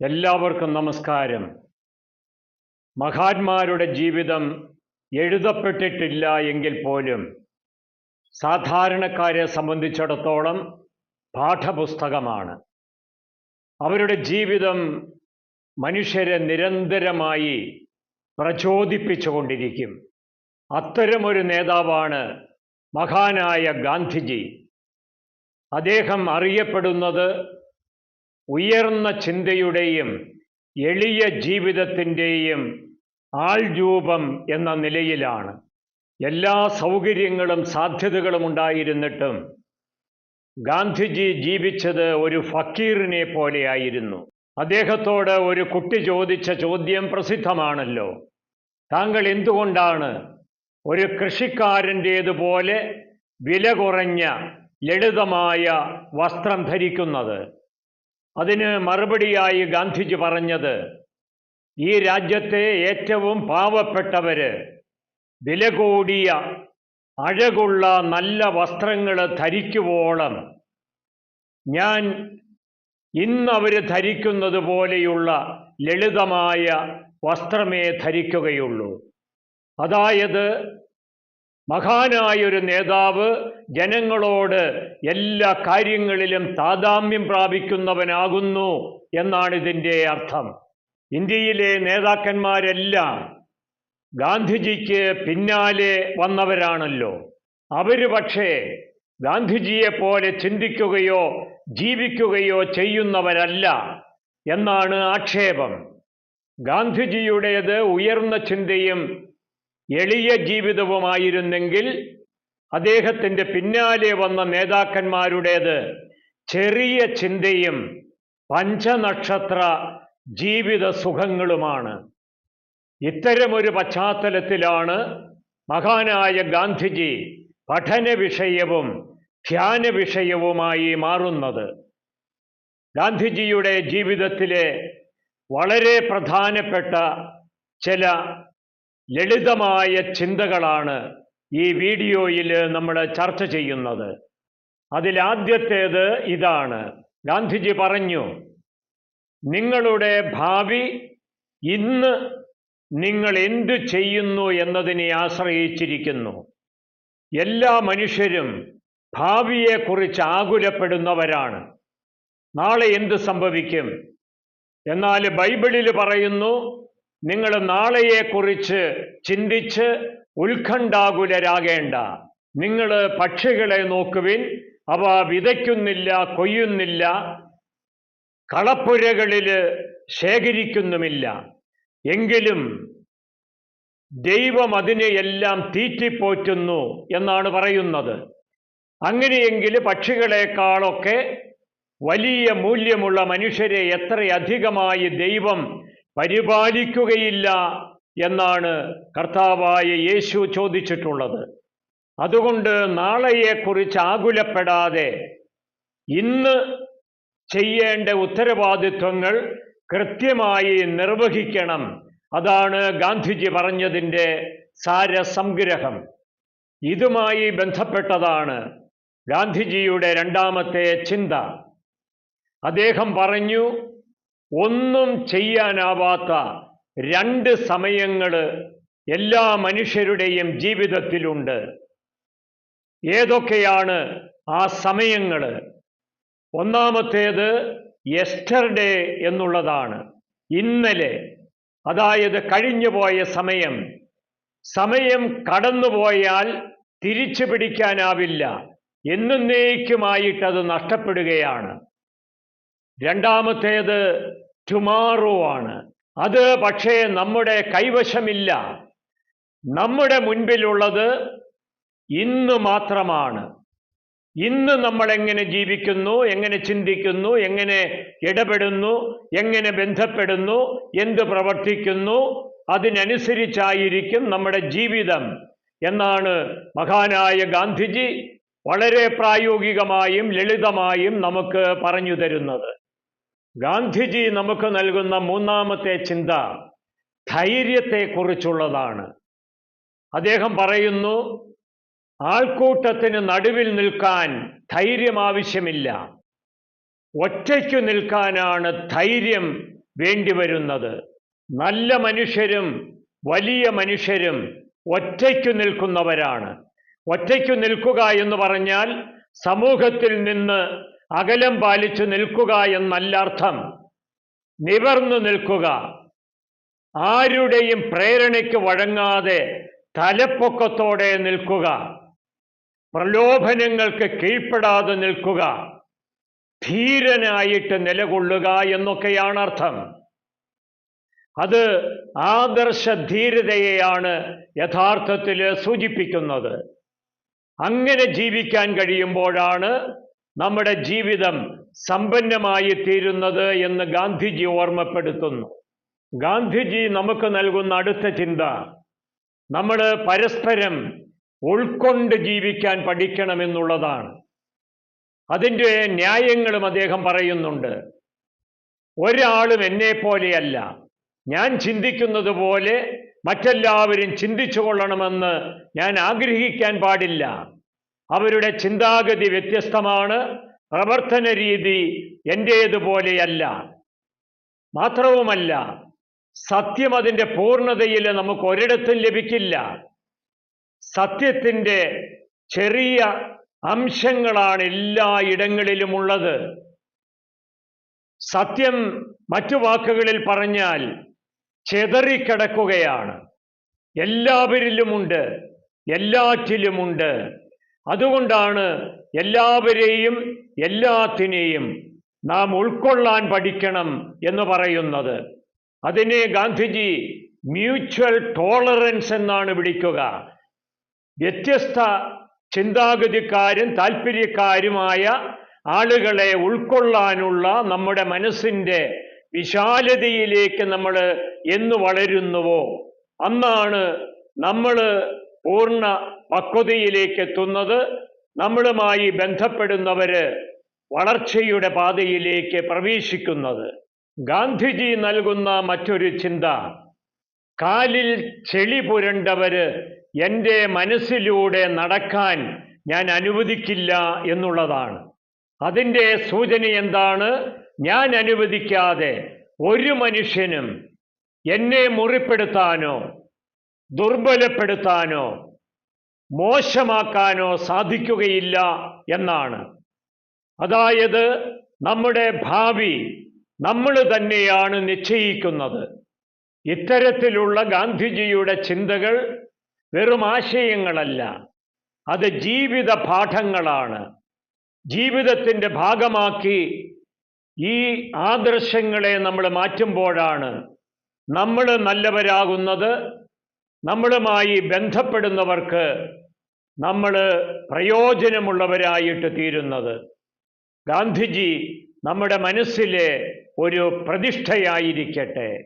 എല്ലാവർക്കും നമസ്കാരം. മഹാന്മാരുടെ ജീവിതം എഴുതപ്പെട്ടിട്ടില്ല എങ്കിൽ പോലും സാധാരണക്കാരെ സംബന്ധിച്ചിടത്തോളം പാഠപുസ്തകമാണ്. അവരുടെ ജീവിതം മനുഷ്യരെ നിരന്തരമായി പ്രചോദിപ്പിച്ചുകൊണ്ടിരിക്കും. അത്തരമൊരു നേതാവാണ് മഹാനായ ഗാന്ധിജി. അദ്ദേഹം അറിയപ്പെടുന്നത് ഉയർന്ന ചിന്തയുടെയും എളിയ ജീവിതത്തിന്റെയും ആൾരൂപം എന്ന നിലയിലാണ്. എല്ലാ സൗകര്യങ്ങളും സാധ്യതകളും ഉണ്ടായിരുന്നിട്ടും ഗാന്ധിജി ജീവിച്ചത് ഒരു ഫക്കീറിനെ പോലെയായിരുന്നു. അദ്ദേഹത്തോട് ഒരു കുട്ടി ചോദിച്ച ചോദ്യം പ്രസിദ്ധമാണല്ലോ. താങ്കൾ എന്തുകൊണ്ടാണ് ഒരു കൃഷിക്കാരന്റേതുപോലെ വില കുറഞ്ഞ ലളിതമായ വസ്ത്രം ധരിക്കുന്നത്? അതിന് മറുപടിയായി ഗാന്ധിജി പറഞ്ഞത് ഈ രാജ്യത്തെ ഏറ്റവും പാവപ്പെട്ടവര് വില കൂടിയ അഴകുള്ള നല്ല വസ്ത്രങ്ങൾ ധരിക്കുവോളം ഞാൻ ഇന്ന് അവർ ധരിക്കുന്നത് പോലെയുള്ള ലളിതമായ വസ്ത്രമേ ധരിക്കുകയുള്ളൂ. അതായത് മഹാനായൊരു നേതാവ് ജനങ്ങളോട് എല്ലാ കാര്യങ്ങളിലും താതാമ്യം പ്രാപിക്കുന്നവനാകുന്നു എന്നാണ് ഇതിന്റെ അർത്ഥം. ഇന്ത്യയിലെ നേതാക്കന്മാരെല്ലാം ഗാന്ധിജിക്ക് പിന്നാലെ വന്നവരാണല്ലോ. അവർ പക്ഷേ ഗാന്ധിജിയെ പോലെ ചിന്തിക്കുകയോ ജീവിക്കുകയോ ചെയ്യുന്നവരല്ല എന്നാണ് ആക്ഷേപം. ഗാന്ധിജിയുടേത് ഉയർന്ന ചിന്തയും എളിയ ജീവിതവുമായിരുന്നെങ്കിൽ അദ്ദേഹത്തിന്റെ പിന്നാലെ വന്ന നേതാക്കന്മാരുടേത് ചെറിയ ചിന്തയും പഞ്ചനക്ഷത്ര ജീവിത സുഖങ്ങളുമാണ്. ഇത്തരമൊരു പശ്ചാത്തലത്തിലാണ് മഹാനായ ഗാന്ധിജി പഠന വിഷയവും ധ്യാന വിഷയവുമായി മാറുന്നത്. ഗാന്ധിജിയുടെ ജീവിതത്തിലെ വളരെ പ്രധാനപ്പെട്ട ചില ലളിതമായ ചിന്തകളാണ് ഈ വീഡിയോയിൽ നമ്മൾ ചർച്ച ചെയ്യുന്നത്. അതിലാദ്യത്തേത് ഇതാണ്. ഗാന്ധിജി പറഞ്ഞു നിങ്ങളുടെ ഭാവി ഇന്ന് നിങ്ങൾ എന്തു ചെയ്യുന്നു എന്നതിനെ ആശ്രയിച്ചിരിക്കുന്നു. എല്ലാ മനുഷ്യരും ഭാവിയെക്കുറിച്ച് ആകുലപ്പെടുന്നവരാണ്. നാളെ എന്ത് സംഭവിക്കും? എന്നാൽ ബൈബിളിൽ പറയുന്നു നിങ്ങൾ നാളെയെക്കുറിച്ച് ചിന്തിച്ച് ഉത്കണ്ഠാകുലരാകേണ്ട. നിങ്ങൾ പക്ഷികളെ നോക്കുവിൻ അവ വിതയ്ക്കുന്നില്ല കൊയ്യുന്നില്ല കളപ്പുരകളിൽ ശേഖരിക്കുന്നുമില്ല. എങ്കിലും ദൈവം അതിനെ എല്ലാം തീറ്റിപ്പോറ്റുന്നു എന്നാണ് പറയുന്നത്. അങ്ങനെയെങ്കിൽ പക്ഷികളെക്കാളൊക്കെ വലിയ മൂല്യമുള്ള മനുഷ്യരെ എത്രയധികമായി ദൈവം പരിപാലിക്കുകയില്ല എന്നാണ് കർത്താവായ യേശു ചോദിച്ചിട്ടുള്ളത്. അതുകൊണ്ട് നാളെയെക്കുറിച്ച് ആകുലപ്പെടാതെ ഇന്ന് ചെയ്യേണ്ട ഉത്തരവാദിത്വങ്ങൾ കൃത്യമായി നിർവഹിക്കണം. അതാണ് ഗാന്ധിജി പറഞ്ഞതിന്റെ സാരസംഗ്രഹം. ഇതുമായി ബന്ധപ്പെട്ടതാണ് ഗാന്ധിജിയുടെ രണ്ടാമത്തെ ചിന്ത. അദ്ദേഹം പറഞ്ഞു ഒന്നും ചെയ്യാനാവാത്ത രണ്ട് സമയങ്ങൾ എല്ലാ മനുഷ്യരുടെയും ജീവിതത്തിലുണ്ട്. ഏതൊക്കെയാണ് ആ സമയങ്ങൾ ഒന്നാമത്തേത് എസ്റ്റർഡേ എന്നുള്ളതാണ്. ഇന്നലെ അതായത് കഴിഞ്ഞുപോയ സമയം. സമയം കടന്നുപോയാൽ തിരിച്ചു പിടിക്കാനാവില്ല എന്നേക്കുമായിട്ടത് നഷ്ടപ്പെടുകയാണ്. രണ്ടാമത്തേത് ടുമാറോ ആണ്. അത് പക്ഷേ നമ്മുടെ കൈവശമില്ല. നമ്മുടെ മുൻപിലുള്ളത് ഇന്ന് മാത്രമാണ്. ഇന്ന് നമ്മൾ എങ്ങനെ ജീവിക്കുന്നു എങ്ങനെ ചിന്തിക്കുന്നു എങ്ങനെ ഇടപെടുന്നു എങ്ങനെ ബന്ധപ്പെടുന്നു എന്ത് പ്രവർത്തിക്കുന്നു അതിനനുസരിച്ചായിരിക്കും നമ്മുടെ ജീവിതം എന്നാണ് മഹാനായ ഗാന്ധിജി വളരെ പ്രായോഗികമായും ലളിതമായും നമുക്ക് പറഞ്ഞു തരുന്നത്. ഗാന്ധിജി നമുക്ക് നൽകുന്ന മൂന്നാമത്തെ ചിന്ത ധൈര്യത്തെക്കുറിച്ചുള്ളതാണ്. അദ്ദേഹം പറയുന്നു ആൾക്കൂട്ടത്തിന് നടുവിൽ നിൽക്കാൻ ധൈര്യം ആവശ്യമില്ല. ഒറ്റയ്ക്കു നിൽക്കാനാണ് ധൈര്യം വേണ്ടിവരുന്നത്. നല്ല മനുഷ്യരും വലിയ മനുഷ്യരും ഒറ്റയ്ക്കു നിൽക്കുന്നവരാണ്. ഒറ്റയ്ക്കു നിൽക്കുക എന്ന് പറഞ്ഞാൽ സമൂഹത്തിൽ നിന്ന് അകലം പാലിച്ചു നിൽക്കുക എന്നല്ല അർത്ഥം നിവർന്നു നിൽക്കുക. ആരുടെയും പ്രേരണയ്ക്ക് വഴങ്ങാതെ തലപ്പൊക്കത്തോടെ നിൽക്കുക. പ്രലോഭനങ്ങൾക്ക് കീഴ്പ്പെടാതെ നിൽക്കുക. ധീരനായിട്ട് നിലകൊള്ളുക എന്നൊക്കെയാണ് അർത്ഥം അത് ആദർശ ധീരതയെയാണ് യഥാർത്ഥത്തിൽ സൂചിപ്പിക്കുന്നത്. അങ്ങനെ ജീവിക്കാൻ കഴിയുമ്പോഴാണ് നമ്മുടെ ജീവിതം സമ്പന്നമായി തീരുന്നത് എന്ന് ഗാന്ധിജി ഓർമ്മപ്പെടുത്തുന്നു. ഗാന്ധിജി നമുക്ക് നൽകുന്ന അടുത്ത ചിന്ത നമ്മൾ പരസ്പരം ഉൾക്കൊണ്ട് ജീവിക്കാൻ പഠിക്കണമെന്നുള്ളതാണ്. അതിന്റെ ന്യായങ്ങളും അദ്ദേഹം പറയുന്നുണ്ട്. ഒരാളും എന്നെ പോലെയല്ല. ഞാൻ ചിന്തിക്കുന്നത് പോലെ മറ്റെല്ലാവരും ചിന്തിച്ചു കൊള്ളണമെന്ന് ഞാൻ ആഗ്രഹിക്കാൻ പാടില്ല. അവരുടെ ചിന്താഗതി വ്യത്യസ്തമാണ്. പ്രവർത്തന രീതി എന്റേതുപോലെയല്ല മാത്രവുമല്ല സത്യം അതിന്റെ പൂർണതയിൽ നമുക്ക് ഒരിടത്തും ലഭിക്കില്ല. സത്യത്തിന്റെ ചെറിയ അംശങ്ങളാണ് എല്ലാ ഇടങ്ങളിലുമുള്ളത് സത്യം മറ്റു വാക്കുകളിൽ പറഞ്ഞാൽ ചെതറിക്കിടക്കുകയാണ്. എല്ലാവരിലുമുണ്ട് എല്ലാറ്റിലുമുണ്ട്. അതുകൊണ്ടാണ് എല്ലാവരെയും എല്ലാത്തിനെയും നാം ഉൾക്കൊള്ളാൻ പഠിക്കണം എന്ന് പറയുന്നത്. അതിനെ ഗാന്ധിജി മ്യൂച്വൽ ടോളറൻസ് എന്നാണ് വിളിക്കുക. വ്യത്യസ്ത ചിന്താഗതിക്കാരും താല്പര്യക്കാരുമായ ആളുകളെ ഉൾക്കൊള്ളാനുള്ള നമ്മുടെ മനസ്സിന്റെ വിശാലതയിലേക്ക് നമ്മൾ എന്ന് വളരുന്നുവോ? അന്നാണ് നമ്മൾ പൂർണ പക്വതയിലേക്ക് എത്തുന്നത് നമ്മളുമായി ബന്ധപ്പെടുന്നവര് വളർച്ചയുടെ പാതയിലേക്ക് പ്രവേശിക്കുന്നത്. ഗാന്ധിജി നൽകുന്ന മറ്റൊരു ചിന്ത കാലിൽ ചെളി പുരണ്ടവര് എന്റെ മനസ്സിലൂടെ നടക്കാൻ ഞാൻ അനുവദിക്കില്ല എന്നുള്ളതാണ്. അതിന്റെ സൂചന എന്താണ്? ഞാൻ അനുവദിക്കാതെ ഒരു മനുഷ്യനും എന്നെ മുറിപ്പെടുത്താനോ ദുർബലപ്പെടുത്താനോ മോശമാക്കാനോ സാധിക്കുകയില്ല എന്നാണ്. അതായത് നമ്മുടെ ഭാവി നമ്മൾ തന്നെയാണ് നിശ്ചയിക്കുന്നത്. ഇത്തരത്തിലുള്ള ഗാന്ധിജിയുടെ ചിന്തകൾ വെറും ആശയങ്ങളല്ല അത് ജീവിത പാഠങ്ങളാണ്. ജീവിതത്തിന്റെ ഭാഗമാക്കി ഈ ആദർശങ്ങളെ നമ്മൾ മാറ്റുമ്പോഴാണ് നമ്മൾ നല്ലവരാകുന്നത് നമ്മളുമായി ബന്ധപ്പെടുന്നവർക്ക് നമ്മൾ പ്രയോജനമുള്ളവരായിട്ട് തീരുന്നത്. ഗാന്ധിജി നമ്മുടെ മനസ്സിലെ ഒരു പ്രതിഷ്ഠയായിരിക്കട്ടെ.